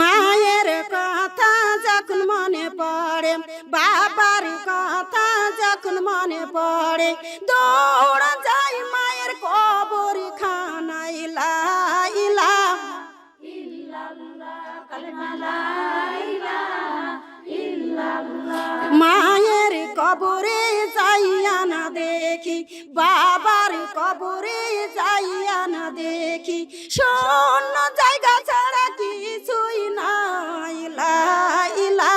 মায়ের কথা যখন মনে পড়ে, বাবার কথা যখন মনে পড়ে, দৌড় যাই মায়ের কবর খানা ইলা ইলা মায়ের কবরে যাইয়া না দেখি, বাবার কবরে যাইয়া না দেখি ছাড়া কিছুই না ইলা ইলা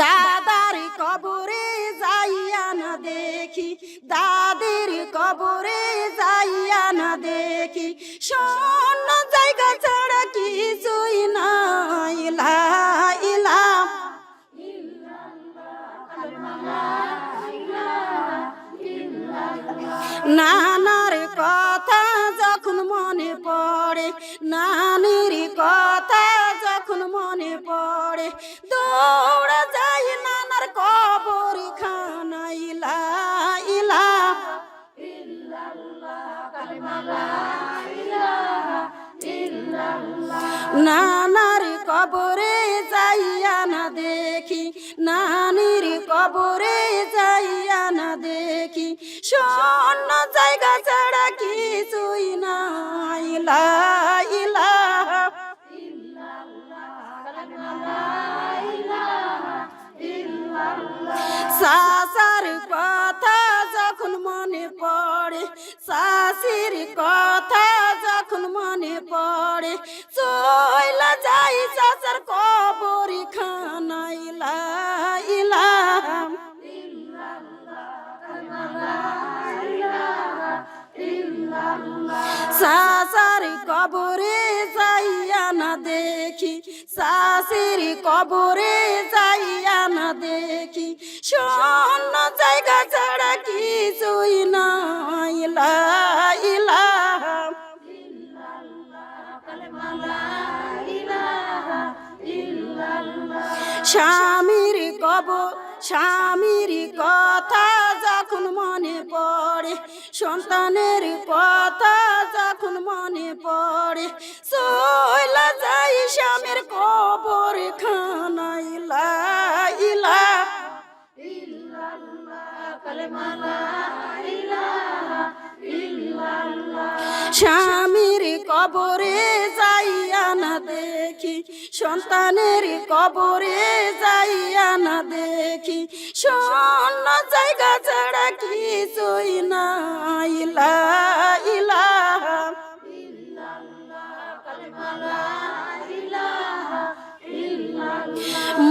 দাদার কবরে যাইয়া না দেখি, দাদির কবরে যাইয়া না দেখি। শূন্য জায়গা ছাড়া কিছুই না ইলা নানির কথা যখন মনে পড়ে, দৌড়া যাই নানার কবর খানা ইলা ইলা নানার কবরে যাইয়া না দেখি, নানির কবরে যাইয়া না দেখি শূন্য জায়গা ছাড়া কিছুই নাই। সাসার কথা যখন মনে পড়ে সাসির কথা যখন মনে শাশির কবরে যাইয়া না দেখি। শূন্য জায়গা ছাড়া কিছুই না ইলা ইলা স্বামীর কব স্বামীর কথা যখন মনে পড়ে সন্তানের কথা যখন মনে পড়ে, সইলা যাই স্বামীর কবর খানা ইলা ইলা স্বামীর কবরে যাইয়া না দেখি, সন্তানের কবরে যাইয়া না দেখি। শূন্য জায়গা ছাড়া কিছুই না ইলা ইলা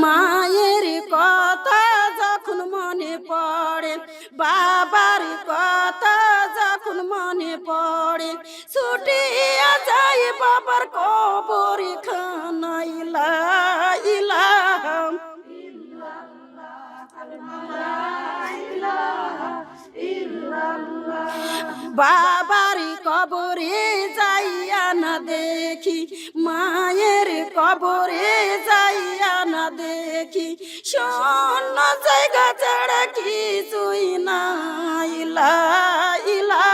মায়ের কথা যখন মনে পড়ে বাবার কথা যখন মনে পড়ে ছুটিয়া যায় বাবার কবর খানা ইলা ইলা বাবার কবরে যাইয়া না দেখি মায়ের কবরে যাইয়া না দেখি। শূন্য জায়গা ছাড়া কিছুই না ইলা ইলা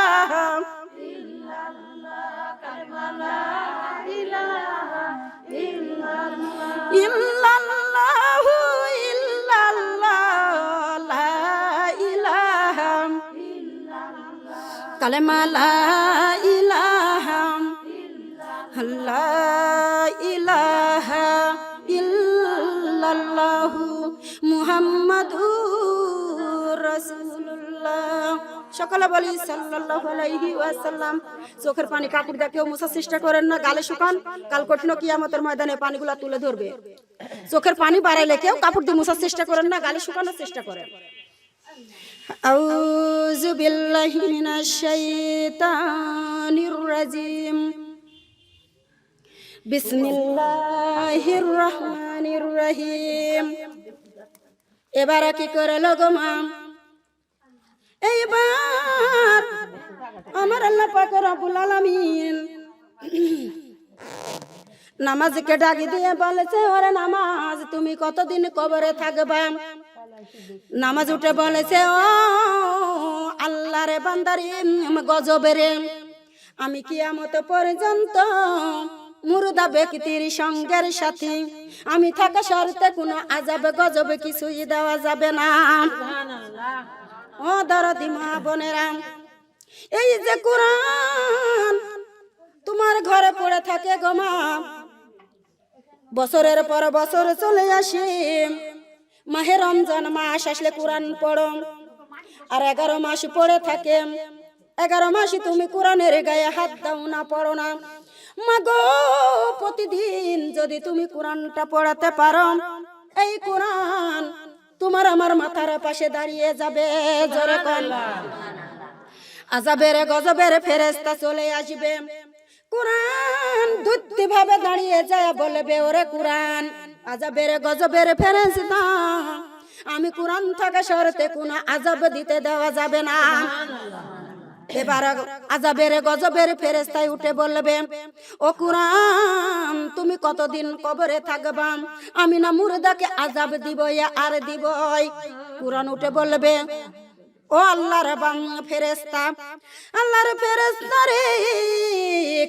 ইল্লাল্লাহু লা ইলাহা ইল্লাল্লাহু মুহাম্মাদুর রাসূলুল্লাহ সকালে বলি সাল্লাল্লাহু আলাইহি ওয়াসাল্লাম চোখের পানি কাপড় দিয়ে কেউ মোছার চেষ্টা করেন না গালে শুকান কাল কঠিন কিয়ামতের ময়দানে পানিগুলা তুলে ধরবে চোখের পানি বাড়াইলে কেউ কাপড় দিয়ে মোছার চেষ্টা করেন না গালে শুকানোর চেষ্টা করেন أعوذ بالله من الشيطان الرجيم বিসমিল্লাহির রহমানির রহিম এবার কি করে লগো মাম এইবার আমার আল্লাহ পাক রব্বুল আলামিন নামাজকে ডাকি দিয়ে বলেছে, ওরে নামাজ, তুমি কতদিন কবরে থাকবা? নামাজ উঠে বলেছে, ও আল্লাহ রে বান্দারি, গজবেরে, আমি কিয়ামত পর্যন্ত মুর্দা ব্যক্তির সঙ্গের সাথী। আমি থাকা শর্তে কোনো আজাবে গজবে কিছুই দেওয়া যাবে না। ও দরদি মা বোনেরা, এই যে কোরআন তোমার ঘরে পড়ে থাকে গো মা। বছরের পর বছর চলে আসি, মাহে রমজান মাস আসলে কোরআন পড়ো। আর এগারো মাস পড়ে থাকে, এগারো মাসে তুমি কোরআনের গায়ে হাত দাও না, পড়ো না। মাগো প্রতিদিন যদি তুমি কোরআনটা পড়াতে পারো, এই কোরআন তোমার আমার মাথার পাশে দাঁড়িয়ে যাবে, জোরে আজাবের গজবের ফেরেস্তা চলে আসবে। কোরআন দুটি ভাবে দাঁড়িয়ে যায় বলবে, ওরে কোরআন আজাবের গজবের ফেরেস্তা আমি কোরআন থাকা শরতে কোনো আজাব দিতে দেওয়া যাবে না। এবার আজাবের গজবের ফেরেস্তায় উঠে বলবে ও কুরআন, তুমি কতদিন কবরে থাকবা? আমি না মুর্দাকে আজাব দিব আর দিব কুরআন উঠে বলবে, ও আল্লাহর বাং ফেরেস্তা আল্লাহর ফেরেস্তা রে,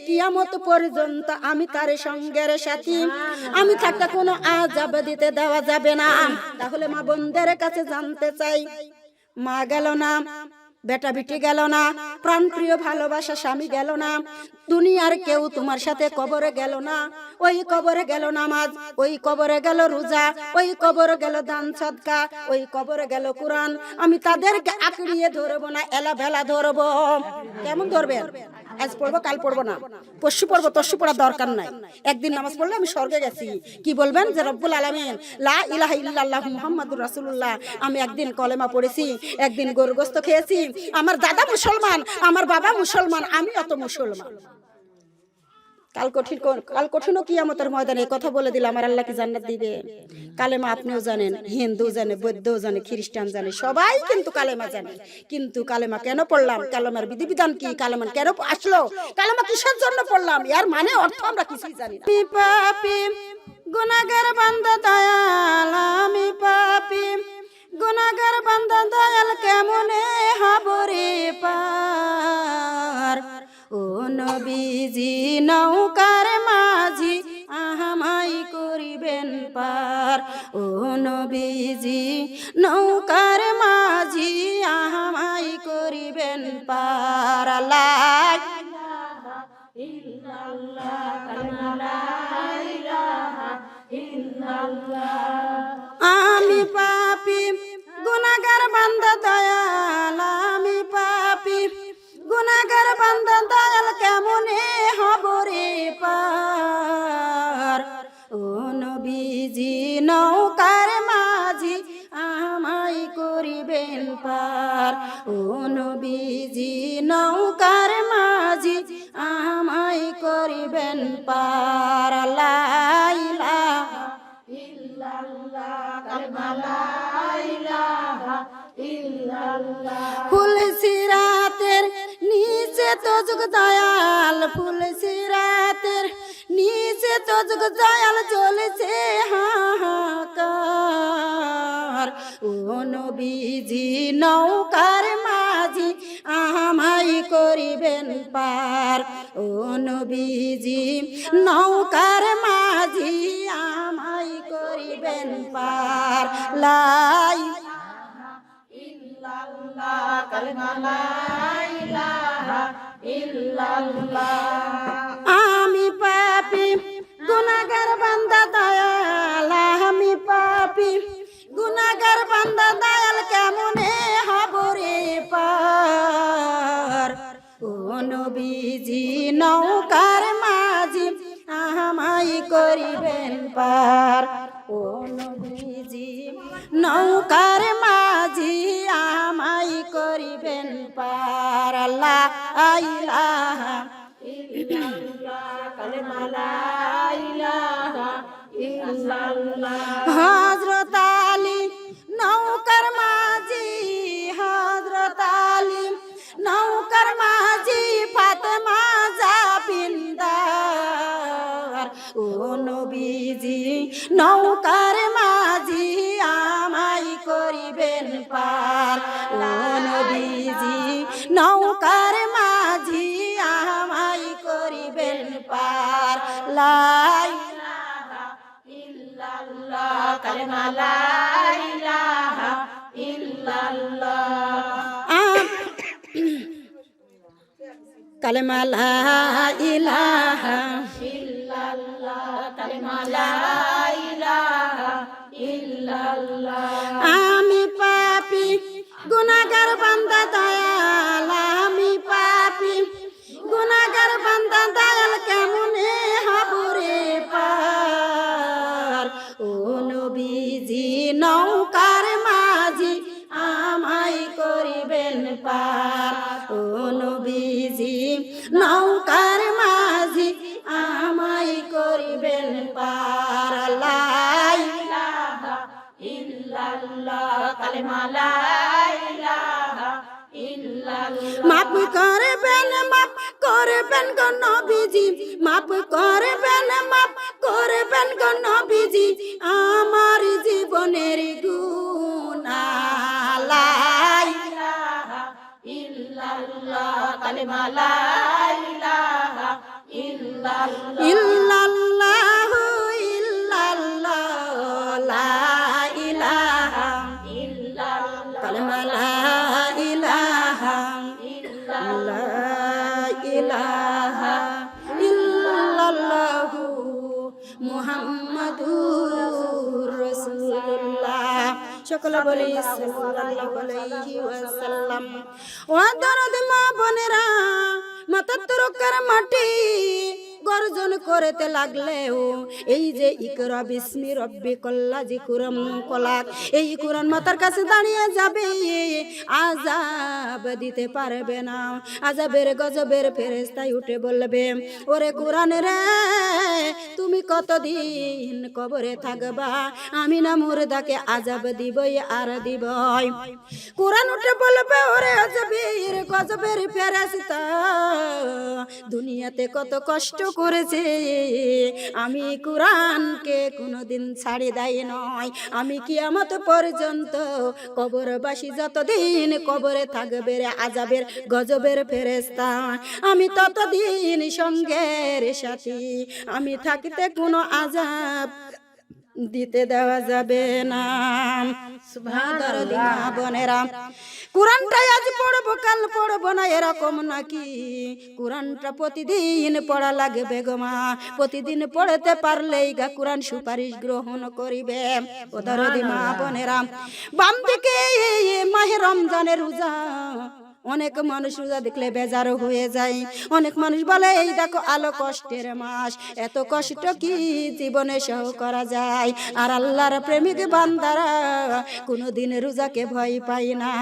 কিয়ামত পর্যন্ত আমি তার সঙ্গের সাথী। আমি থাকতে কোনো আজাব দিতে দেওয়া যাবে না। তাহলে মা বোনদের কাছে জানতে চাই, মা গেল না? বেটা বিটি গেল না প্রাণ প্রিয় ভালোবাসা স্বামী গেল না, দুনিয়ার কেউ তোমার সাথে কবরে গেল না। ওই কবরে গেল নামাজ, ওই কবরে গেল রোজা, ওই কবরে গেল দান সদকা ওই কবরে গেল কোরআন। আমি তাদেরকে আঁকড়িয়ে ধরবো না এলা ভেলা ধরবো। কেমন ধরবেন? আজ পড়ব, কাল পড়ব না। পশু পড়ব তস্যু পড়ার দরকার নাই। একদিন নামাজ পড়লে আমি স্বর্গে গেছি। কি বলবেন? যে রব্বুল আলমিন, লা ইলাহ ইল্লাহ মুহাম্মাদুর রাসুল্লাহ আমি একদিন কলেমা পড়েছি, একদিন গরুগ্রস্ত খেয়েছি। আমার দাদা মুসলমান, আমার বাবা মুসলমান আমি অত মুসলমান। কাল কঠিন কাল কঠিনও কি ময়দানে কথা বলে আমার জান্নাত দিবে? কালেমা আপনিও জানেন হিন্দু জানে, বৌদ্ধও জানে, খ্রিস্টান জানে, সবাই কিন্তু কালেমা জানে। কিন্তু কালেমা কেন পড়লাম? কালেমার বিধিবিধান কি? কালেমা কেন আসলো? কালেমা কিসের জন্য পড়লাম? এর মানে অর্থ আমরা কিছুই জানি পাপি গুনাহগার বান্দা দয়াল, আমি পাপি গুনাহগার বান্দা নবীজি নৌকার মাঝি, আহামাই করিবেন পার। ও নবীজি, নৌকার মাঝি, আহামাই করিবেন পার। আমি পাপি গুনাগার বান্দা দয়াল, আমি পাপি গুনাগার বান্দা নবীজি নৌকার মাঝি আমাই করিবেন পার লাইলা। ফুল সিরাতের নিচে তো যুগ দয়াল ফুল সিরাতের নিচে তো যুগ দয়াল চলেছে হাহাকার ও নবীজি নৌকার পার। ও নবীজি, নৌকার মাঝি আমাই করিবেন পার। লাই আমি পাপি। গুনাগার বান্দা দয়াল, আমি পাপি। গুনাগার বান্দা নবীজি, নৌকার মাঝি, আমাই করিবেন পার। ও নবীজি, নৌকার মাঝি, আমাই করিবেন পার। আল্লাহ, আইলাহা হজরত আলী নবীজি নৌকার মাঝি আমাই করিবেন পার। নবীজি, নৌকার মাঝি আমাই করিবেন পার। লাই কালেমা লা ইলাহা কালেমা লা আমি মাপ করবেন মাপ করবেন গো নবীজি। মাপ করবেন মাপ করবেন গো নবীজি। আমার জীবনের গুনালাই ইল্লাল্লাহু। ইল্লাল্লাহ। সকলে বলি ও দরদ মা বোনেরা মাটি গর্জন করতে লাগলেও, এই যে ইকরা বিস্মি রব্বি কল্লা জি কুরম কলাক, এই কোরআন মাতার কাছে দাঁড়িয়ে যাবে আজাব দিতে পারবে না। আজাবের গজবের ফেরেস্তায় উঠে বলবে, ওরে কোরআন রে, তুমি কতদিন কবরে থাকবা? আমি না মুর্দাকে আজাব দিবই আর দিবই। কোরআন উঠে বলবে, ওরে আজাবের গজবের ফেরেস্তা দুনিয়াতে কত কষ্ট করেছে। আমি কোরআনকে কোনোদিন ছাড়ে দেয় নয়। আমি কিয়ামত পর্যন্ত কবরবাসী যতদিন কবরে থাকবে রে আজাবের গজবের ফেরেস্তা আমি ততদিন সঙ্গের সাথী। আমি থাকতে কোনো আজাব দিতে দেওয়া যাবে না। দরদি মা বোনেরা কোরআনটাই আজ পড়ব, কাল পড়ব না, এরকম নাকি? কোরআনটা প্রতিদিন পড়া লাগবে গো মা। প্রতিদিন পড়তে পারলেই গা কোরআন সুপারিশ গ্রহণ করিবে। ও দরদি মা বোনেরা, বাম দিকে মাহে রমজানের রোজা অনেক মানুষ রোজা দেখলে বেজারও হয়ে যায়। অনেক মানুষ বলে, এই দেখো আলো কষ্টের মাস, এত কষ্ট কি জীবনে সহ করা যায়? আর আল্লাহর প্রেমিক বান্দারা কোনোদিন রোজাকে ভয় পায় না।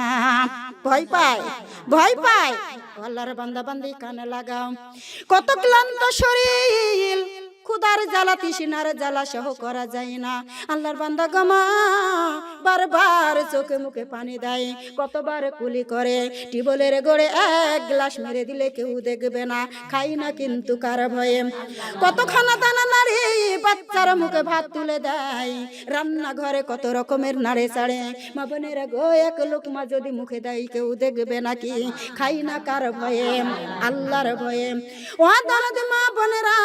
ভয় পায় ভয় পায়। আল্লাহর বান্দা বান্দি কানে লাগাও। কত ক্লান্ত শরীর। খুদার জ্বালা তৃষ্ণার জ্বালা সহ করা যায় না। আল্লাহর বান্দা গমা বারবার চোখে মুখে পানি দেয়, কতবার কুলি করে টিবলের গড়ে এক গ্লাস মেরে দিলে কেউ দেখবে না, খাই না কিন্তু কার ভয়ে। কত খানা দানা নাড়ে, বাচ্চার মুখে ভাত তুলে দেয় রান্না ঘরে কত রকমের নাড়ে চাড়ে। মা বোনেরা গো, এক লোক মা যদি মুখে দেয়, কেউ দেখবে নাকি খাই না কার ভয়ে? আল্লাহর ভয়ে। ও দরদ মা বোনেরা,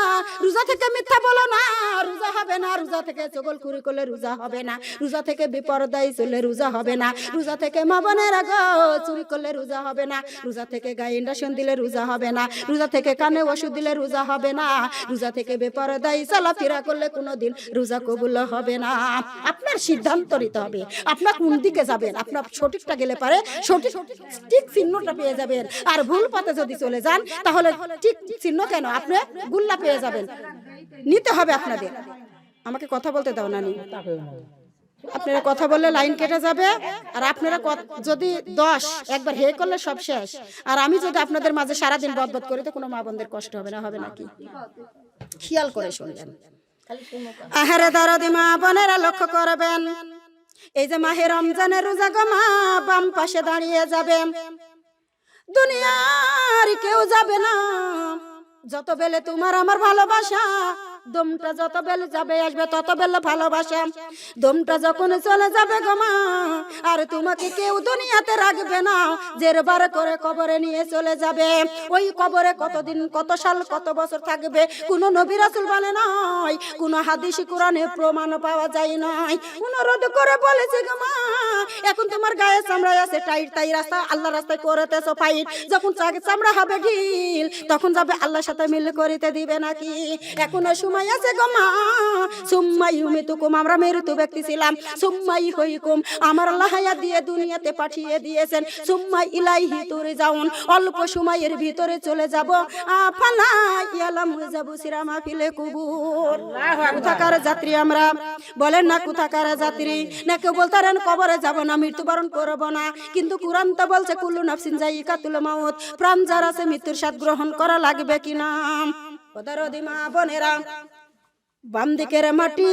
রোজা থেকে মিথ্যা বলো না, রোজা হবে না, রোজা থেকে চগল কুড়ি করলে রোজা হবে না, রোজা থেকে বিপর্দায় চলে রোজা হবে না, রোজা থেকে মা বোনেরা গো চুরি করলে রোজা হবে না, রোজা থেকে গায়ে ইন্ডাকশন দিলে রোজা হবে না, রোজা থেকে কানে ওষুধ দিলে রোজা হবে না, রোজা থেকে বেপরদায় চলাফেরা করলে কোনোদিন রোজা কবুল হবে না। আপনার সিদ্ধান্ত নিতে হবে, আপনার কোন দিকে যাবেন, আপনার সঠিকটা গেলে পারে সঠিক ঠিক চিহ্নটা পেয়ে যাবেন, আর ভুল পথে যদি চলে যান, তাহলে ঠিক চিহ্ন কেন? আপনি গুল্লা পেয়ে যাবেন। নিতে হবে আপনাদের। আমাকে কথা বলতে দাও, নানি। আপনারা কথা বললে লাইন কেটে যাবে, আর আপনারা যদি দশ, একবার হে করলে সব শেষ। আর আমি যদি আপনাদের মাঝে সারাদিন বদবদ করি, তো কোনো মা বোনদের কষ্ট হবে না, হবে নাকি? খেয়াল করে শুনবেন। আহারে দরদি মা বোনেরা লক্ষ্য করবেন। এই যে মাহে রমজানের রোজা গো মা, বাম পাশে দাঁড়িয়ে যাবে দুনিয়ার কেউ যাবে না। যত বেলে তোমার আমার ভালোবাসা দমটা যত বেল যাবে, আসবে তত বেল ভালোবাসা। দমটা যখন চলে যাবে গো মা, আর তোমাকে কেউ দুনিয়াতে রাখবে না। জেরবার করে কবরে নিয়ে চলে যাবে। ওই কবরে কতদিন, কত সাল, কত বছর থাকবে, কোন নবী রাসূল বলে নাই, কোন হাদিস কোরআনে প্রমাণ পাওয়া যায় নাই। অনুরোধ করে বলেছে গো মা, এখন তোমার গায়ে চামড়া আছে, টাইট, তাই রাস্তা আল্লাহ রাস্তায় করতেছো ফাইট যখন চাকে চামড়া হবে ঢিল, তখন যাবে আল্লাহর সাথে মিল করিতে দিবে নাকি? এখন সময় আছে গো মা। সুম্মাই হুমিতুকুম আমরা মেরুতু ব্যক্তি ছিলাম। সুম্মাই হইকুম আমার আল্লাহ দিয়ে দুনিয়াতে পাঠিয়ে দিয়েছেন। সুম্মাই ইলাইহি তুরে যাউন অল্প সময়ের ভিতরে চলে যাব। আফালা ইয়ালাম যাবু সিরামা ফিলে কুবুর। কোথাকার যাত্রী আমরা? বলেন না কোথাকার যাত্রী। না কেউ বলতারেন কবরে যাব না মৃত্যুবরণ করব না। কিন্তু কুরআন তো বলছে কুল্লু নাফসিন জাইকাতুল মাউত। প্রাণ যার আছে মৃত্যুর স্বাদ গ্রহণ করা লাগবে কিনা ওদের দিমা বোনেরা, বাম দিকের মাটি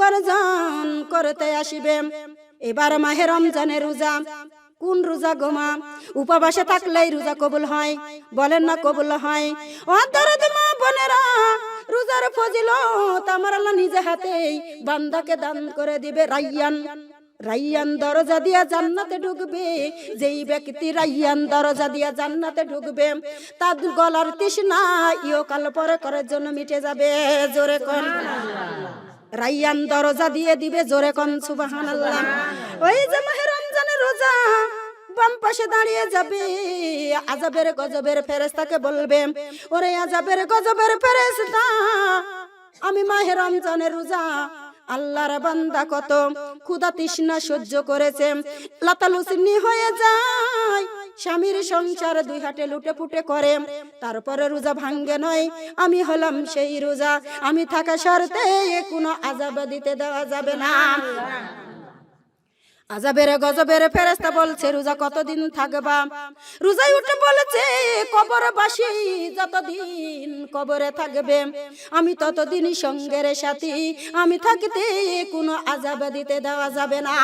গরজন করতে আসিবে। এবার মাহে রমজানের রোজা, কোন রোজা গোমা উপবাসে থাকলেই রোজা কবুল হয়, বলেন না কবুল হয়। দরদ মা বোনেরা, রোজার ফজিলত আমার আল্লাহ নিজে হাতেই বান্দাকে দান করে দিবে রাইয়ান। রাইয়ান দরজা দিয়া জান্নাতে ঢুকবে। যেই ব্যক্তি রাইয়ান দরজা দিয়া জান্নাতে ঢুকবে তার গলার তৃষ্ণা ইও কাল পরে করার জন্য মিটে যাবে। জোরে কোন। রাইয়ান দরজা দিয়ে দিবে জোরে কোন সুবহানাল্লাহ। ওই যে মাহে রমজানের রোজা বাম পাশে দাঁড়িয়ে যাবে। আজাবের গজবের ফেরেস্তাকে বলবে ওরে আজাবের গজবের ফেরেস্তা আমি মাহে রমজানের রোজা আল্লাহর বান্দা কত। ক্ষুধা তৃষ্ণা সহ্য করেছে। লাতালুসিনি হয়ে যায়। স্বামীর সংসার দুই হাটে লুটে পুটে করে। তারপরে রোজা ভাঙ্গে নয়। আমি হলাম সেই রোজা। আমি থাকা শর্তে কোনো আজাব দিতে দেওয়া যাবে না। আজাবের গজবের ফেরেস্তা বলছে রোজা কতদিন থাকবা? রোজাই উঠে বলেছে কবর বাসি যতদিন কবরে থাকবে আমি ততদিনই সঙ্গের সাথী। আমি থাকতে কোনো আজাব দিতে দেওয়া যাবে না।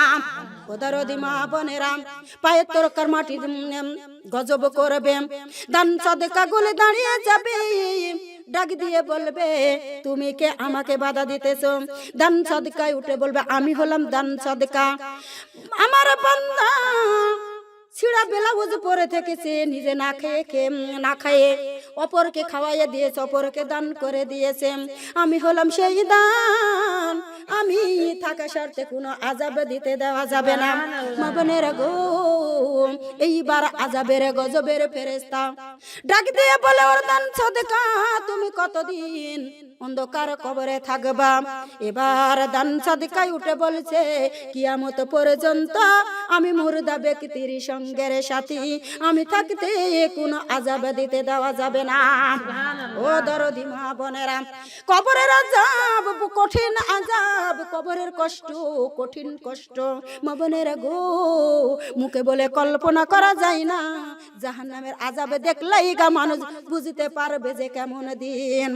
ওদের দিমা বোনেরা পায়ের তরকার মাটি উম, গজব করবে। দান সদেকা গলে দাঁড়িয়ে যাবে। ডাক দিয়ে বলবে, তুমি কে আমাকে বাধা দিতেছ? দান সদকায়, উঠে বলবে, আমি হলাম দান সদকা। আমার বান্দা ছিঁড়া ব্লাউজ পরে থেকেছে, নিজে না খেয়ে খেয়ে না খাইয়ে অপরকে খাওয়াইয়ে দিয়েছে, অপরকে দান করে দিয়েছে। আমি হলাম সেই দান, আমি থাকা স্বার্থে কোনো আজাব দিতে দেওয়া যাবে না। মা বোনেরা গো, এইবার আজাবের গজবের ফেরেস্তা ডাক দিয়ে বলে, ওর দান সদকা, তুমি কতদিন অন্ধকার কবরে থাকবা? এবার দান সাদিকায় উঠে বলছে, কিয়ামত পর্যন্ত আমি মুর্দা ব্যক্তির সঙ্গের সাথী আমি থাকতে কোনো আজাব দিতে দেওয়া যাবে না। ও দরদি মা বোনেরা কবরের আজাব কঠিন আজাব কবরের কষ্ট কঠিন কষ্ট। মা বোনেরা গো মুখে বলে কল্পনা করা যায় না জাহান্নামের আজাবে দেখলেই গা মানুষ বুঝতে পারবে যে কেমন দিন।